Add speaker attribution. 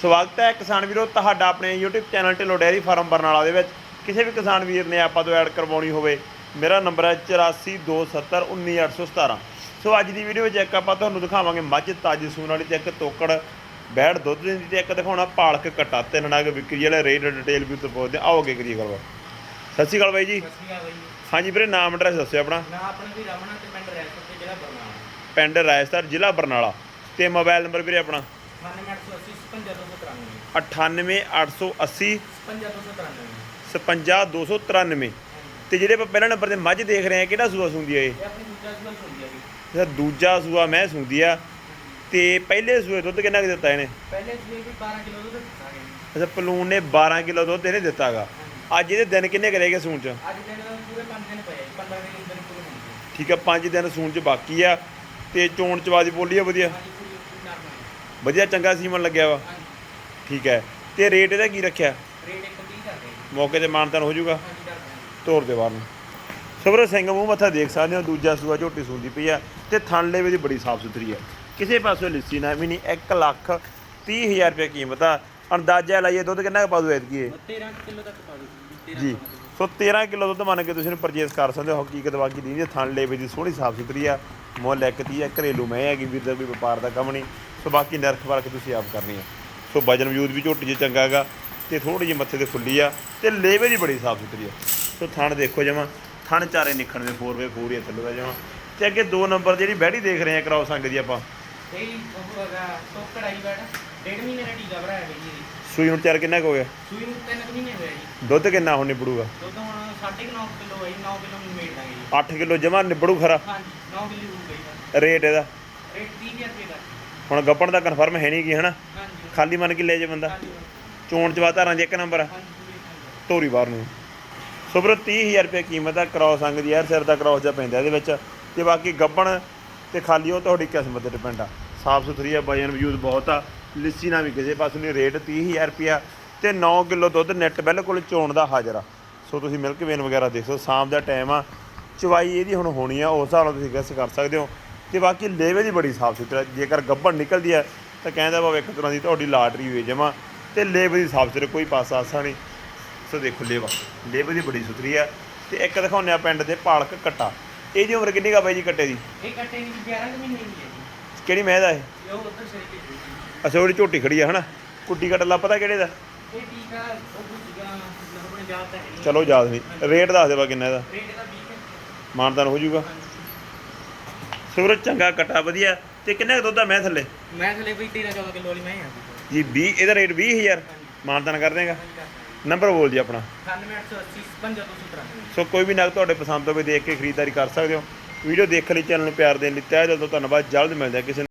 Speaker 1: ਸਵਾਗਤ ਹੈ ਕਿਸਾਨ ਵੀਰੋ ਤੁਹਾਡਾ ਆਪਣੇ YouTube channel Dhillon dairy farm Barnala ਦੇ ਵਿੱਚ। ਕਿਸੇ ਵੀ ਕਿਸਾਨ ਵੀਰ ਨੇ ਆਪਾਂ ਤੋਂ ਐਡ ਕਰਵਾਉਣੀ ਹੋਵੇ ਮੇਰਾ ਨੰਬਰ ਹੈ 8427191817 ਸੋ ਅੱਜ ਦੀ ਵੀਡੀਓ ਵਿੱਚ ਇੱਕ ਆਪਾਂ ਤੁਹਾਨੂੰ ਦਿਖਾਵਾਂਗੇ ਮੱਝ ਤਾਜੀ ਸੂਣ ਵਾਲੀ ਤੇ ਇੱਕ ਤੋਕੜ ਬੈੜ ਦੁੱਧ ਦਿੰਦੀ ਤੇ ਇੱਕ ਦਿਖਾਉਣਾ ਪਾਲਕ ਘਟਾ ਤਿੰਨ ਨਗ ਵਿਕਰੀ ਵਾਲੇ ਰੇਟ ਡਿਟੇਲ ਵੀ ਉੱਤੇ ਪਹੁੰਚਦੇ ਹਾਂ। ਆਓ ਅੱਗੇ ਕਰੀਏ ਗੱਲ ਸਤਿ ਸ਼੍ਰੀ ਅਕਾਲ ਬਾਈ ਜੀ।
Speaker 2: ਸਤਿ ਸ਼੍ਰੀ ਅਕਾਲ ਬਾਈ
Speaker 1: ਹਾਂਜੀ ਵੀਰੇ ਨਾਮ ਐਡਰੈਸ ਦੱਸਿਓ ਆਪਣਾ।
Speaker 2: ਮੈਂ ਆਪਣੇ ਵੀ ਰਮਣਾ ਤੇ ਪਿੰਡ ਰੈਸਟ ਤੇ ਜਿਹੜਾ ਬਰਨਾਲਾ।
Speaker 1: ਪਿੰਡ ਰਾਜਸਥਾਨ ਜ਼ਿਲ੍ਹਾ ਬਰਨਾਲਾ। ਤੇ ਮੋਬਾਈਲ ਨੰਬਰ ਵੀਰੇ ਆਪਣਾ।
Speaker 2: 9880
Speaker 1: 98880
Speaker 2: 55293
Speaker 1: 55293 ਤੇ ਜਿਹੜੇ ਆਪਾਂ ਪਹਿਲਾ ਨੰਬਰ ਤੇ ਮੱਝ ਦੇਖ ਰਹੇ ਆ ਕਿਹੜਾ ਸੂਆ ਸੁੰਦੀ ਆ ਇਹ?
Speaker 2: ਇਹ ਆਪਣੀ ਦੂਜਾ
Speaker 1: ਸੂਆ ਮੈਂ ਸੁੰਦੀ ਆ। ਤੇ ਪਹਿਲੇ ਸੂਏ ਦੁੱਧ ਕਿੰਨਾ ਕੁ ਦਿੱਤਾ ਇਹਨੇ?
Speaker 2: ਪਹਿਲੇ ਸੂਏ ਵੀ 12 ਕਿਲੋ ਦੁੱਧ ਦਿੱਤਾ।
Speaker 1: ਅੱਛਾ ਪਲੂਨ ਨੇ 12 ਕਿਲੋ ਦੁੱਧ ਇਹਨੇ ਦਿੱਤਾਗਾ। ਅੱਜ ਇਹਦੇ ਦਿਨ ਕਿੰਨੇ ਕਰੇਗੇ ਸੂਣ ਚ?
Speaker 2: ਅੱਜ ਦਿਨ ਦਾ ਪੂਰੇ 5 ਦਿਨ ਪਏ ਜੀ 15 ਦਿਨ ਦਿਨ ਪੂਰੇ ਹੋਣਗੇ।
Speaker 1: ਠੀਕ ਆ 5 ਦਿਨ ਸੂਣ ਚ ਬਾਕੀ ਆ। ਤੇ ਚੋਣ ਚਵਾਦੀ ਬੋਲੀ ਆ ਵਧੀਆ
Speaker 2: ਹਾਂਜੀ ਪੂਰੀ ਪੂਰੀ ਨਾਰਮਲ
Speaker 1: ਵਧੀਆ ਚੰਗਾ ਸੀਮਨ ਲੱਗਿਆ ਵਾ। ਠੀਕ ਹੈ। ਤੇ ਰੇਟ ਇਹਦਾ ਕੀ ਰੱਖਿਆ?
Speaker 2: ਰੇਟ 130 ਕਰਦੇ ਜੀ।
Speaker 1: ਮੌਕੇ ਤੇ ਮਾਨਤਾਨ ਹੋ ਜਾਊਗਾ।
Speaker 2: ਹਾਂਜੀ ਕਰਦੇ ਹਾਂ
Speaker 1: ਤੋਰ ਦੇ ਬਾਹਰ ਨੂੰ। ਸਬਰ ਸਿੰਘ ਮੂੰਹ ਮੱਥਾ ਦੇਖ ਸਕਦੇ ਹੋ ਦੂਜਾ ਸੂਆ ਝੋਟੀ ਸੂੰਦੀ ਪਈ ਆ ਤੇ ਥਣ ਲੇਵੇ ਦੀ ਬੜੀ ਸਾਫ਼ ਸੁਥਰੀ ਆ। ਕਿਸੇ ਪਾਸੋਂ ਲਿੱਸੀ ਨਾ ਵੀ ਨਹੀਂ 1 ਲੱਖ 30 ਹਜ਼ਾਰ ਰੁਪਏ ਕੀਮਤ ਆ। ਅੰਦਾਜ਼ਾ ਲਾਈਏ ਦੁੱਧ ਕਿੰਨਾ ਪਾ ਦੂ ਐਤਕੀ ਇਹ
Speaker 2: 13 ਕਿਲੋ ਤੱਕ ਪਾ 13
Speaker 1: ਜੀ ਸੋ 13 ਕਿਲੋ ਦੁੱਧ ਮੰਨ ਕੇ ਤੁਸੀਂ ਪਰਚੇਸ ਕਰ ਸਕਦੇ ਹੋ। ਹਕੀਕਤ ਬਾਕੀ ਦੀ ਥਣ ਲੇਵੇ ਦੀ ਸੋਹਣੀ ਸਾਫ਼ ਸੁਥਰੀ ਆ ਮੁੱਲ ਇੱਕ ਤੀ ਆ ਘਰੇਲੂ ਮੈਂ ਹੈਗੀ ਵੀਰ ਦਾ ਕੋਈ ਵਪਾਰ ਦਾ ਕੰਮ ਨਹੀਂ। ਸੋ ਬਾਕੀ ਨਰਖ ਵਰਖ ਤੁਸੀਂ ਆਪ ਕਰਨੀ ਆ। ਸੋ ਵਜਨ ਵਜੂਦ ਵੀ ਝੋਟੀ 'ਚ ਚੰਗਾ ਹੈਗਾ ਤੇ ਥੋੜੀ ਜਿਹੀ ਮੱਥੇ ਤੇ ਫੁੱਲੀ ਆ ਤੇ ਲੇਵੇ ਦੀ ਬੜੀ ਸਾਫ਼ ਸੁਥਰੀ ਆ। ਸੋ ਥਣ ਦੇਖੋ ਜਮਾ ਥਣ ਚਾਰੇ ਨਿਖਣ ਦੇ 4x4 ਹੀ ਆ ਥੱਲੇ ਦਾ ਜਮਾ। ਤੇ ਅੱਗੇ 2 ਨੰਬਰ ਜਿਹੜੀ ਬੈੜੀ ਦੇਖ ਰਹੇ ਆ ਕਰਾਓ ਸੰਗ ਦੀ ਆਪਾਂ।
Speaker 2: ਇਹ ਉਹ ਹੈਗਾ ਟੋਕੜ ਆਈ ਬੈਠ। ਡੇਢ ਮਹੀਨੇ ਦਾ ਟੀਕਾ ਭਰਾਇਆ ਬਈ ਜੀ।
Speaker 1: ਸੂਈ ਨੂੰ ਚਾਰ ਕਿੰਨਾ ਕੁ ਹੋ ਗਿਆ?
Speaker 2: ਸੂਈ ਨੂੰ 3 ਮਹੀਨੇ ਹੋਇਆ ਜੀ।
Speaker 1: ਦੁੱਧ ਕਿੰਨਾ ਹੁਣ ਨਿਬੜੂਗਾ?
Speaker 2: ਦੁੱਧ ਹੁਣ 9.5 ਕਿਲੋ ਹੈ ਜੀ 9 ਕਿਲੋ ਨੂੰ ਮੇੜ ਦਾਂਗੇ ਜੀ।
Speaker 1: 8 ਕਿਲੋ ਜਮਾ ਨਿਬੜੂ ਖਰਾ?
Speaker 2: ਹਾਂਜੀ 9 ਕਿਲੋ ਹੋ ਗਈ ਦਾ
Speaker 1: ਰੇਟ ਇਹਦਾ?
Speaker 2: ਰੇਟ 30000 ਰੁਪਏ ਦਾ
Speaker 1: ਹੁਣ ਗੱਪਣ ਦਾ ਕਨਫਰਮ ਹੈ ਨਹੀਂ ਕੀ ਹਨਾ?
Speaker 2: ਹਾਂਜੀ।
Speaker 1: ਖਾਲੀ ਮਨ ਕੇ ਲੈ ਜੇ ਬੰਦਾ?
Speaker 2: ਹਾਂਜੀ
Speaker 1: ਚੋਣ ਚਵਾ ਧਾਰਾਂ ਦੀ ਇੱਕ ਨੰਬਰ ਆ।
Speaker 2: ਹਾਂਜੀ।
Speaker 1: ਧੋਰੀ ਬਾਹਰ ਨੂੰ। ਸੁਬਰ 30000 ਰੁਪਏ ਕੀਮਤ ਆ ਕ੍ਰਾਸ ਅੰਗ ਦੀ ਯਾਰ ਸਿਰ ਦਾ ਕ੍ਰਾਸ ਜਾਂ ਪੈਂਦਾ ਇਹਦੇ ਵਿੱਚ। ਤੇ ਬਾਕੀ ਗੱਬਣ ਤੇ ਖਾਲੀ ਉਹ ਤੁਹਾਡੀ ਕਿਸਮਤ ਤੇ ਡਿਪੈਂਡ ਆ। ਸਾਫ਼ ਸੁਥਰੀ ਆ ਵਜਨ ਵਜੂਦ ਬਹੁਤ ਆ। ਲਿੱਸੀ ਨਾ ਵੀ ਕਿਸੇ ਪਾਸੋਂ ਨਹੀਂ ਰੇਟ 30000 ਰੁਪਿਆ ਤੇ 9 ਕਿਲੋ ਦੁੱਧ ਨੈਟ ਬਿਲਕੁਲ ਚੋਣ ਦਾ ਹਾਜ਼ਰ ਆ। ਸੋ ਤੁਸੀਂ ਮਿਲਕ ਵੇਨ ਵਗੈਰਾ ਦੇਖ ਸਕਦੇ ਹੋ ਸ਼ਾਮ ਦਾ ਟਾਈਮ ਆ। ਚਵਾਈ ਇਹਦੀ ਹੁਣ ਹੋਣੀ ਆ ਉਸ ਹਿਸਾਬ ਨਾਲ ਤੁਸੀਂ ਗੈਸ ਕਰ ਸਕਦੇ ਹੋ। ਤੇ ਬਾਕੀ ਲੇਵੇ ਦੀ ਬੜੀ ਸਾਫ਼ ਸੁਥਰਾ ਜੇਕਰ ਗੱਬਣ ਨਿਕਲਦੀ ਆ ਤਾਂ ਕਹਿੰਦਾ ਬਾਬਾ ਇੱਕ ਤਰ੍ਹਾਂ ਦੀ ਤੁਹਾਡੀ ਲਾਟਰੀ ਹੋਈ ਜਮਾ। ਤੇ ਲੇਵੇ ਦੀ ਸਾਫ਼ ਸੁਥਰੀ ਕੋਈ ਪਾਸਾ ਆਸਾ ਨਹੀਂ। ਸੋ ਦੇਖੋ ਲੇਵਾ ਲੇਵਾ ਦੀ ਬੜੀ ਸੁਥਰੀ ਆ। ਤੇ ਇੱਕ ਦਿਖਾਉਂਦੇ ਆ ਪਿੰਡ ਦੇ ਪਾਲਕ ਕੱਟਾ। ਇਹਦੀ ਉਮਰ ਕਿੰਨੀ ਕਾ ਬਾਈ ਜੀ ਕੱਟੇ ਦੀ?
Speaker 2: ਇਹ ਕੱਟੇ ਦੀ 11 ਕੁ ਮਹੀਨੇ ਦੀ ਹੈ
Speaker 1: ਕਿਹੜੀ ਮਹਿ ਦਾ ਇਹ?
Speaker 2: ਉਹ ਉੱਧਰ ਜੀ
Speaker 1: ਅੱਛਾ ਉਹਦੀ ਝੋਟੀ ਖੜੀ ਆ ਹਨਾ? ਕੁੱਟੀ ਕੱਟ ਲਾ ਪਤਾ ਕਿਹੜੇ ਦਾ?
Speaker 2: ਇਹ ਟੀਕਾ ਉਹ ਦੂਜਾ ਮਤਲਬ ਆਪਣੇ ਯਾਦ ਤਾਂ ਹੈ ਨਹੀਂ।
Speaker 1: ਚਲੋ ਯਾਦ ਨਹੀਂ। ਰੇਟ ਦੱਸ ਦੇ ਬਾ ਕਿੰਨਾ ਇਹਦਾ।
Speaker 2: ਰੇਟ ਦਾ 20 ਹੈ
Speaker 1: ਮਾਨਦਾਨ ਹੋ ਜਾਊਗਾ। ਸੂਰਜ ਚੰਗਾ ਕੱਟਾ ਵਧੀਆ। ਤੇ ਕਿੰਨੇ ਕੁ ਦੁੱਧ ਆ ਮੈਂ ਥੱਲੇ?
Speaker 2: ਮੈਂ ਥਲੇ ਕੋਈ 13 14 ਕਿਲੋ ਵਾਲੀ ਮੈਂ ਆ।
Speaker 1: ਜੀ 20 ਇਹਦਾ ਰੇਟ 20000 ਮਾਨਦਾਨ ਕਰ ਦੇਗਾ। ਨੰਬਰ ਬੋਲ ਜੀ ਆਪਣਾ।
Speaker 2: 9880 5293
Speaker 1: ਸੋ ਕੋਈ ਵੀ ਨਗ ਤੁਹਾਡੇ ਪਸੰਦ ਹੋਵੇ ਦੇਖ ਕੇ ਖਰੀਦਦਾਰੀ ਕਰ ਸਕਦੇ ਹੋ। ਵੀਡੀਓ ਦੇਖਣ ਲਈ ਚੈਨਲ ਨੂੰ ਪਿਆਰ ਦੇਣ ਲਈ ਤਹਿ ਦਿਲ ਤੋਂ ਧੰਨਵਾਦ। ਜਲਦ ਮਿਲਦੇ ਹਾਂ ਕਿਸੇ